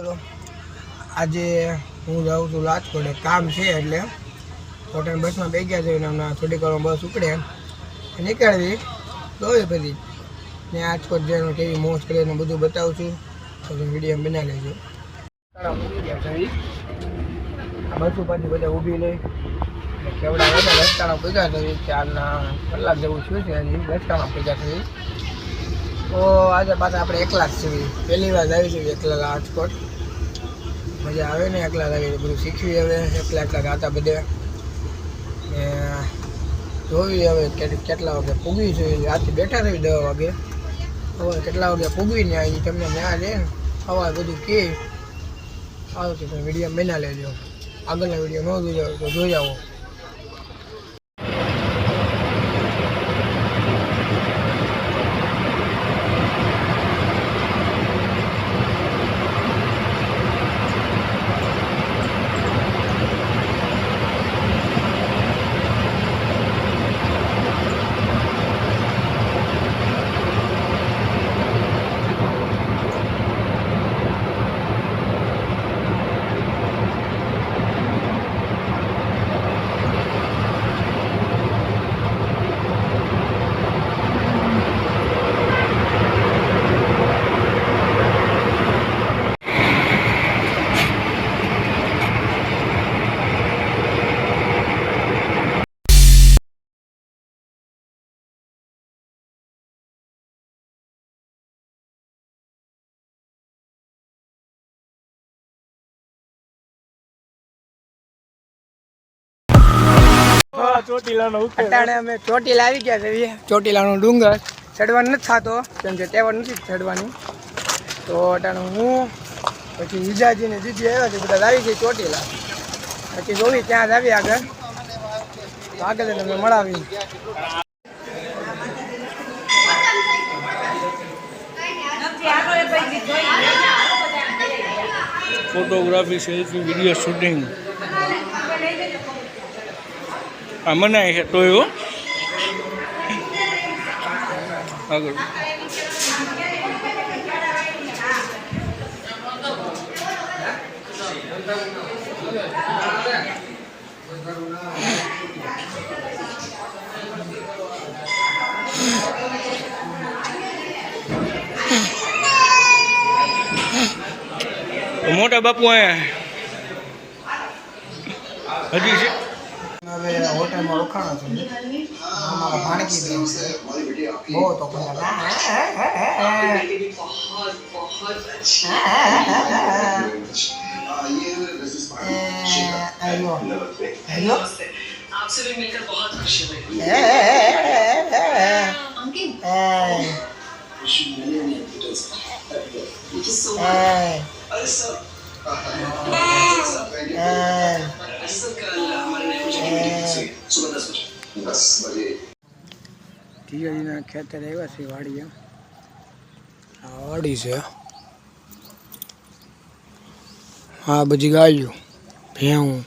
ચલો આજે હું જાઉં છું રાજકોટ. કામ છે એટલે હોટેલ બસમાં બે ગયા અને હમણાં થોડીક બસ ઉપડે. નીકળવી. જોઈ પછી. ને રાજકોટ જેનું કેવી મોજ કરે ને બધું બતાવું છું. તો વીડિયો બનાવી લેજો. બસ પાછી બધા ઊભી રહી. કેવડા બધા રસ્તામાં ભેગા થઈ ચારના કલાક જેવું થયું છે હજી. રસ્તામાં ભેગા થઈ તો આજે પાછા આપણે એકલા જ છીએ. પહેલી વાર આવી છીએ એકલા રાજકોટ. મજા આવે ને એકલા આવી બધું શીખવી હવે, એકલા એકલા ગાતા બધે. ને જોવી હવે કેટલા વાગે પૂગવી જોઈએ રાતે બેઠા રહી દસ વાગે. હવે કેટલા વાગે પૂગવી ને આવી તમને ત્યાં લે ને. બધું કે આવો તો વીડિયો મહિના લેજો. આગળના વીડિયો ન જોઈ તો જોઈ આવો. અટાણે અમે ચોટીલા આવી ગયા છે ચોટીલાનો ડુંગર. ચડવાનું નથી થતો કેમ કે તહેવાર નથી ચડવાની. તો અટાણે હું પછી વિજાજી ને દીદી આવ્યા છે બધા આવી ગઈ ચોટીલા. પછી જોવી ત્યાં જ આવી આગળ. તો આગળ તમે મળાવી ફોટોગ્રાફી સેલ્ફી વીડિયો શૂટિંગ મનાય છે તોય હો. આગળ. મોટા બાપુ અહીંયા. હજી છે? હવે હોટલમાં રોકાણો છે અમારા ભાણકી બેન છે બહુ તો હેલો હેલો आपसे भी मिलकर बहुत खुशी हुई Ankit thank you so much sir sir સુવર્ણ ખેતર આવ્યા છે વાડીયા. આ વાડી છે. હા બધી ગાયું ભેવું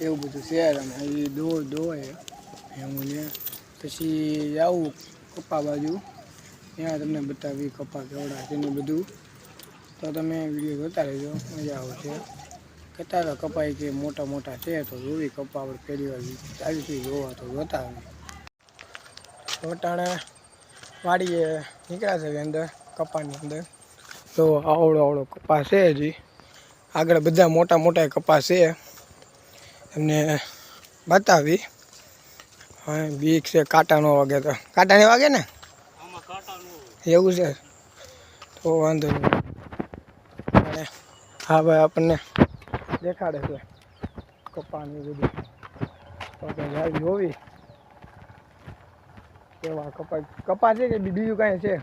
એવું બધું શેર અમે એ દો દોય ભેવું ને પછી આવું કપા બાજુ. ત્યાં તમને બતાવી કપા કેવડા છે ને બધું. તો તમે વીડિયો જોતા રહેજો. મજા આવશે. કતારા કપાઈ કે મોટા મોટા છે તો જોવી કપા આપણે પહેલી વાર છે જોવા તો જોતા આવી વટાણે વાડીએ નીકળ્યા છે અંદર કપાની અંદર. તો આવડો આવડો કપાસ છે હજી. આગળ બધા મોટા મોટા કપાસ છે. એમને બતાવી. હા બીક છે કાંટા નો વાગે તો. કાંટા નહીં વાગે ને? એવું છે. તો વાંધો નહીં. હા ભાઈ આપણને દેખાડે છે. કપાની બધું તો આપણે જાય જોવી. કેવા કપા કપા છે કે બી- બીજું કાંઈ છે?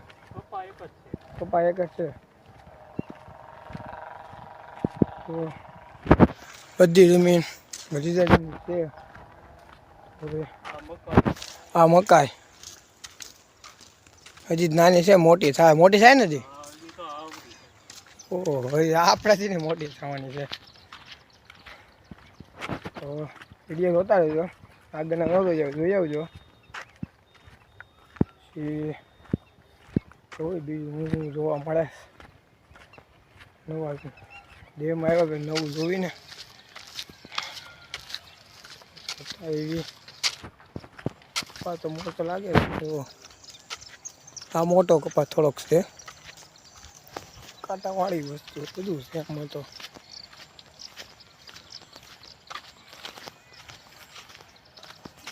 કપા એક જ છે. તો બધી જમીન બધી જમીન છે. હવે આ મકાઈ. હજી નાની છે મોટી થાય. મોટી થાય ને હજી? ઓહો આપણાથી ને મોટી થવાની છે. તો વીડિયો જોતા રહેજો આગળના ન જોઈ જોઈ આવજો. પછી જોઈ બીજું હું જોવા મળે. નવા ડેમ આવ્યો કે નવું જોઈને. એવી તો મોટો લાગે તો આ મોટો કપા થોડોક છે. કાંટાવાળી વસ્તુ બધું છે આમાં તો.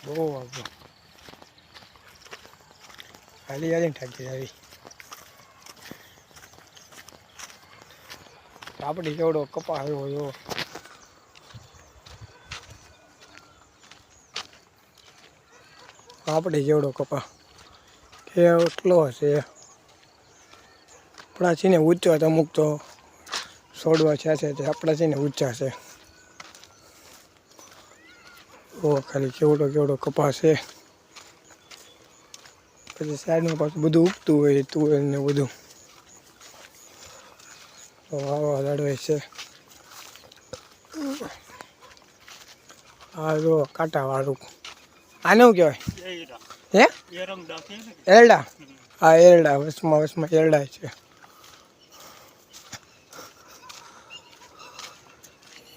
બહુ આગળ હાલી હાલીને થાકી આવી આપણી કેવડો કપા આવ્યો જો આપણે જેવડો કપા કેટલો હશે આપણા છે ને ઊંચો અમુક તો છોડવા છે આપણા છે ને ઊંચા છે ઓ ખાલી કેવડો કેવડો કપાસ છે. પછી સાઈડમાં પાછું બધું ઉગતું હોય તુવેર ને બધું. વાવા લડવાય છે. આ જો કાંટાવાળું. આને શું કહેવાય? હે? એરડા હા એરડા. વસમાં વસમાં એરડા છે.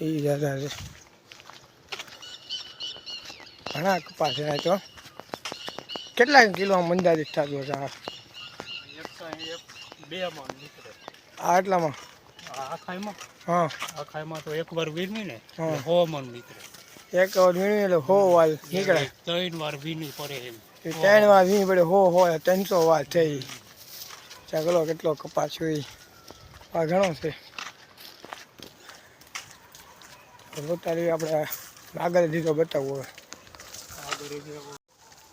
એ દાદા છે. ઘણા કપાસ છે. તો કેટલા કિલો મંદાજિત થતું હશે આ આ? આટલામાં આ ખાઈમાં હા. આ તો એક વાર વીણવી ને હા. નીકળે એક વાર વીણવી એટલે હો વાલ નીકળે. ત્રણ વાર વીણી પડે હો હો ત્રણસો વાર થઈ. ચાલો કેટલો કપાસ હોય. આ ઘણો છે. તારી આપણે આગળ દીધો બતાવવો હવે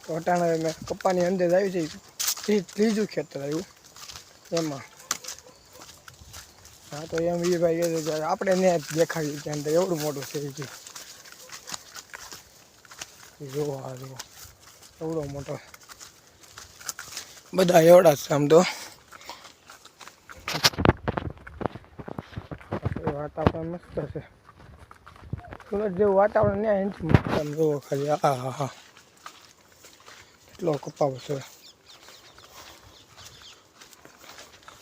તો મેં કપ્પાની અંદર આવી છે. ત્રી- ત્રીજું ખેતર આવ્યું. એમાં. હા, તો એમ વીરભાઈ કહે છે આપણે ને દેખાડ્યું કે અંદર એવડું મોટું થઈ ગયું કે જો આ એવડો મોટો. બધા એવડા છે આમ તો. વાતાવરણ મસ્ત છે. સુરત જેવું વાતાવરણ ને મસ્ત જોવો ખાલી. હા હા હા. કેટલો કપાવ છે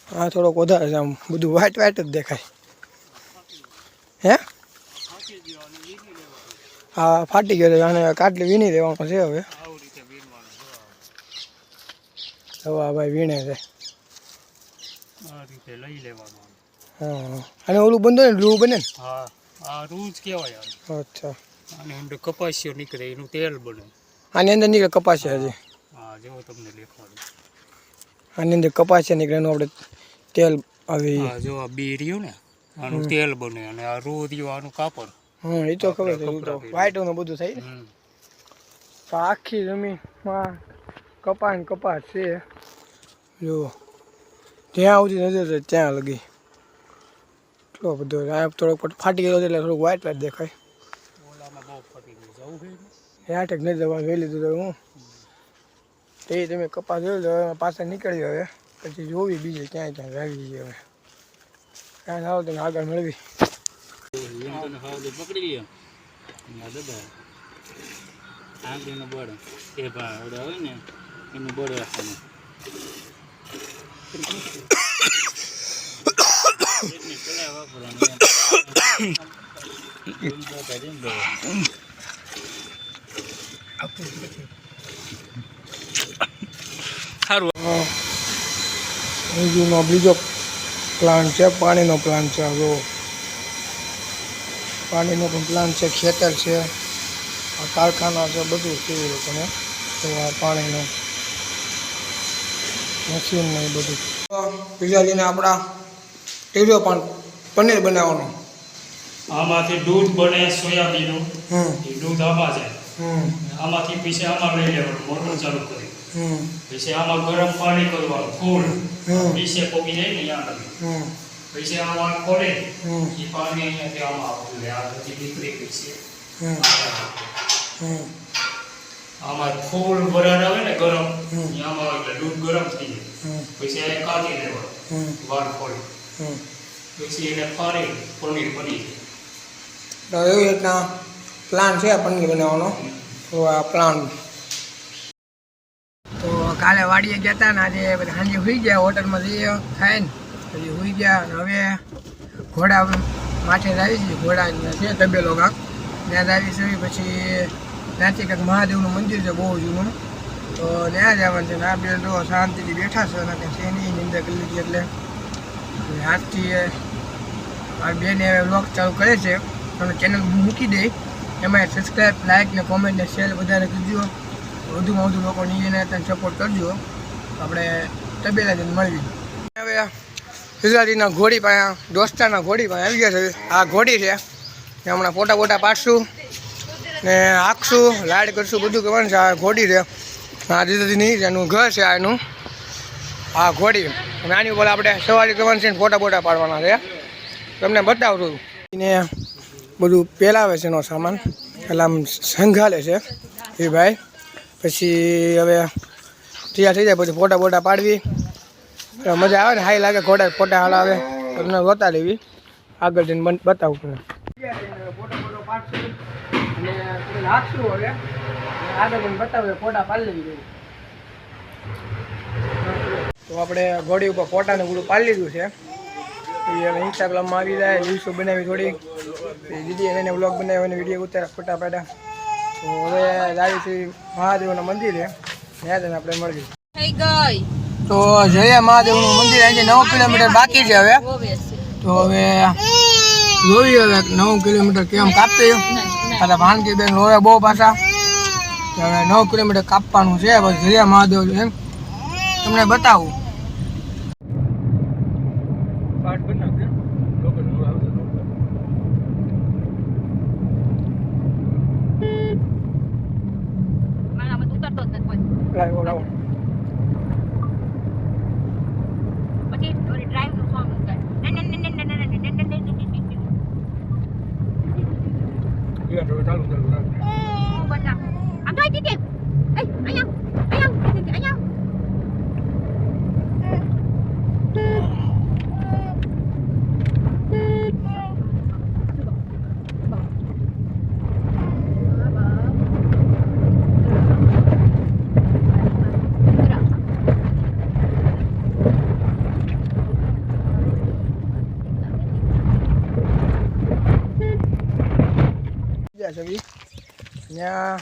આ થોડોક વધારે છે આમ. બધું વાઇટ વાઇટ જ દેખાય. હે? હા ફાટી ગયો છે. અને કાટલી વીણી દેવાનો છે હવે. હવા ભાઈ વીણે છે. હા. અને ઓલું બંધો ને રૂ બને ને? હા આ કહેવાય અચ્છા. અને કપાસિયો નીકળે એનું તેલ બને. આની અંદર નીકળે કપાસિયા હજી. હા જેવો તમને દેખાડું આની અંદર કપાસિયા નીકળે એનું આપણે તેલ આવી જો આ બી રહ્યું ને આનું તેલ બને અને આ રૂ રહ્યું આનું કાપડ. હમ એ તો ખબર છે તો નું બધું થાય તો આખી જમીનમાં કપાસ ને કપાસ છે. જુઓ જ્યાં સુધી નજર છે ત્યાં લગી. એટલો બધો આ થોડોક ફાટી ગયો એટલે થોડુંક વ્હાઈટ વ્હાઈટ દેખાય. ઓલામાં બહુ ફાટી ગયું જવું છે એ આઠક નહીં દવા જોઈ લીધું તો હું. તે તમે કપાસ જોયું તો હવે પાછા નીકળી હવે. પછી જોવી બીજે ક્યાંય ક્યાંય આવી જઈએ હવે. ક્યાં આવે તો આગળ મળવી. પકડી આંગળીનું એમ. બતાવી દે ને ભાઈ. સારું. અહીંનો બીજો પ્લાન્ટ છે પાણીનો પ્લાન્ટ છે જો. પાણીનો પણ પ્લાન્ટ છે ખેતર છે. આ કારખાના છે બધું છે એ લોકોને. તો આ પાણીનું મશીન ને એ બધું. બીજાજીને આપણા ટીજો પણ પનીર બનાવવાનું. આમાંથી દૂધ બને સોયાબીનનું. દૂધ આમાં જાય. હમ. આમાંથી પૈસા આમાં લઈ લેવાનું મોટર ચાલુ કરી. હમ. પછી આમાં ગરમ પાણી કરવાનું ફૂલ. હમ. નીચે પોગી જાય ને ત્યાં લગી હમ. પછી આમાં ખોલે. હમ. એ પાણી અહીંયાથી આમાં આવતું રહે. આ બધી નીકળી ગઈ છે. હમ. હમ. આમાં ફૂલ બરાડ આવે ને ગરમ. આમાં એટલે દૂધ ગરમ થઈ જાય. હમ. પછી એને કાઢી લેવાનું. હમ. વાર ખોલી. હમ. પછી એને પાણી પનીર બની તો એવી રીતના પ્લાન છે પનીર બનાવવાનો? તો આ તો કાલે વાડીએ ગયા હતા ને આજે બધા સાંજે સુઈ ગયા, હોટલમાં જઈએ ખાઈને પછી સુઈ ગયા અને હવે ઘોડા માથે લાવી છીએ. ઘોડા છે તબેલો કાંક. ત્યાં લાવી છે પછી ત્યાંથી કંઈક મહાદેવનું મંદિર છે, બહુ જૂનું. તો ત્યાં જવાનું છે ને. આ બે જો શાંતિથી બેઠા છે અને કંઈ છે નહીં, નિંદા કરી લીધી એટલે. આજથી આ બેને વ્લોગ ચાલુ કરે છે. અને ચેનલ મૂકી દે એમાં સબસ્ક્રાઈબ લાઇક ને કોમેન્ટ ને શેર વધારે કરજો. વધુમાં વધુ લોકો નીચેને તને સપોર્ટ કરજો. આપણે તબેલા જઈને મળવી હવે ગુજરાતીના ઘોડી પાસે દોસ્તારના ઘોડી પાસે આવી ગયા છે. આ ઘોડી છે. ને હમણાં ફોટા ફોટા પાડશું ને હાંકશું, લાડ કરશું, બધું કરવાનું છે. આ ઘોડી છે. આ દીદી એનું ઘર છે આ એનું. આ ઘોડી. અને આની ઉપર આપણે સવારી કરવાની છે ફોટા ફોટા પાડવાના છે. તમને બતાવશું ને બધું પહેલાવે છે એનો સામાન. પહેલાં આમ સંઘાલે છે એ ભાઈ પછી હવે તૈયાર થઈ જાય, પછી ફોટા ફોટા પાડવી. મજા આવે ને હાઈ લાગે, ઘોડા ફોટા હાલ આવે તમને વતા લેવી. આગળ જઈને બતાવું તમને. તો આપણે ઘોડી ઉપર ફોટાને બધું પાડી લીધું છે. એ ઇન્સ્ટાગ્રામ મારી જાય રીલ્સો બનાવી થોડી. દીદી એને બ્લોગ બનાવ્યો અને વીડિયો ઉતાર્યા ફોટા પાડ્યા. તો હવે લાવી છે મહાદેવના મંદિરે ત્યાં તને આપણે મળી થઈ ગઈ. તો જય મહાદેવનું મંદિર અહીંથી નવ કિલોમીટર બાકી છે હવે. તો હવે જોઈ હવે નવ કિલોમીટર કેમ કાપતી તારા ભાણકી બેન રોવે બહુ પાછા. હવે નવ કિલોમીટર કાપવાનું છે પછી જય મહાદેવ એમ. તમને બતાવું. નથી કોઈ. લાવો, લાવો ઓલી ડ્રાઈવનું સોંગ ઉતાર હું બતા આમ તો આઈ દીધી એ અહીંયા અહીંયા અહીંયા ગયા છે બી. ત્યાં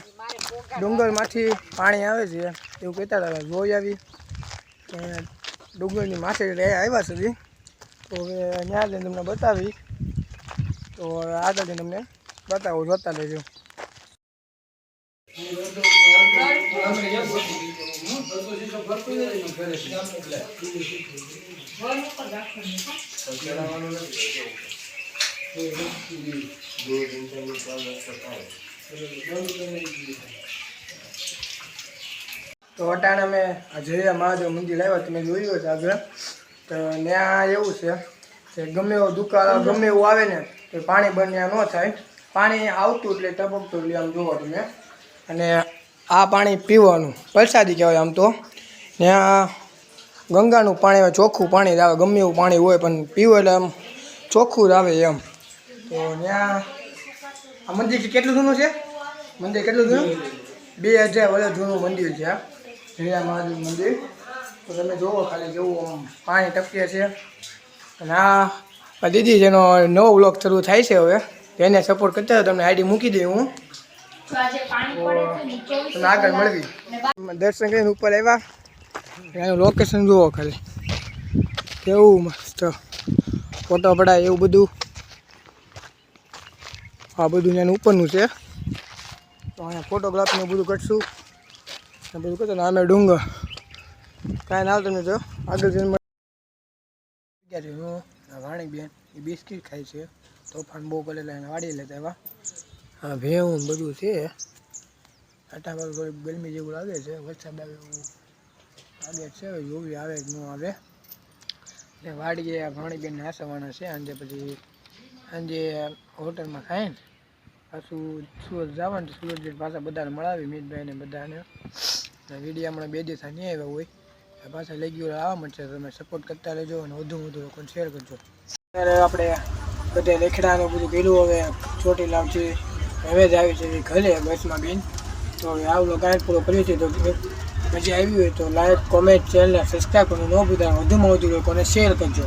ડુંગરમાંથી પાણી આવે છે, એવું કહેતા હતા, જોઈ આવી. ડુંગરની માથે આવ્યા સુધી તો હવે ત્યાં જઈને તમને બતાવી. તો આગળ જઈને તમને બતાવો, જોતા લેજો તો અટાણે અમે આ જય મહાદેવ મંદિર આવ્યા તમે જોયું છે આગળ. તો ત્યાં એવું છે કે ગમે એવો દુકાળ, ગમે એવું આવે ને, તો પાણી બન્યા ન થાય. પાણી આવતું એટલે ટપકતું એટલે આમ જોવો તમે. અને આ પાણી પીવાનું વરસાદી કહેવાય આમ તો. ત્યાં ગંગાનું પાણી આવે, ચોખ્ખું પાણી જ આવે, ગમે એવું પાણી હોય, પણ પીવું એટલે આમ ચોખ્ખું જ આવે એમ. તો ત્યાં આ મંદિર કેટલું જૂનું છે? મંદિર કેટલું જૂનું? બે હજાર વર્ષ જૂનું મંદિર છે આ જયા મહાદેવ મંદિર. તો તમે જુઓ ખાલી જેવું આમ પાણી ટપકે છે. અને આ દીદી જેનો નવો બ્લોગ શરૂ થાય છે હવે. તેને સપોર્ટ કરતા તમને આઈડી મૂકી દઈ હું. તો તમને આગળ મળવી. દર્શન કરીને ઉપર આવ્યા. એનું લોકેશન જુઓ ખાલી. કેવું મસ્ત. ફોટો પડાય એવું બધું. આ બધું એનું ઉપરનું છે. તો અહીંયા ફોટોગ્રાફીને બધું કરશું. ને બધું કરશું. ને આમે ડુંગર. કાંઈ ના તમે જો આગળ જઈને વાણી બેન એ બિસ્કીટ ખાય છે. તોફાન બહુ કરેલા એને વાડી લેતા એવા હા ભેવું બધું છે. આટા ગરમી જેવું લાગે છે. વરસાદ આવે એવું લાગે છે. જોવી આવે કે ન આવે. ને વાડીએ આ ભાણીબેન નાસવાના છે. સાંજે પછી સાંજે હોટલમાં ખાય ને પાછું સુરત જવાનું સુરત જઈને પાછા બધાને મળાવી, મીતભાઈને બધાને. વીડિયો હમણાં બે દિવસ નહીં આવ્યા હોય. પાછા લઈ ગયું આવવા મળશે. તમે સપોર્ટ કરતા રહેજો અને વધુ વધુ લોકોને શેર કરજો. અત્યારે આપણે બધે લેખડાને બધું કર્યું હવે ચોટી લાવથી હવે જ આવી છે ઘરે બસમાં બેન. તો હવે આવલો ગાઈડ પૂરો કર્યો છે તો મજા આવી હોય તો લાઈક કોમેન્ટ ચેનલને સબસ્ક્રાઈબ કરવાનું ન ભૂલતા. વધુમાં વધુ લોકોને શેર કરજો.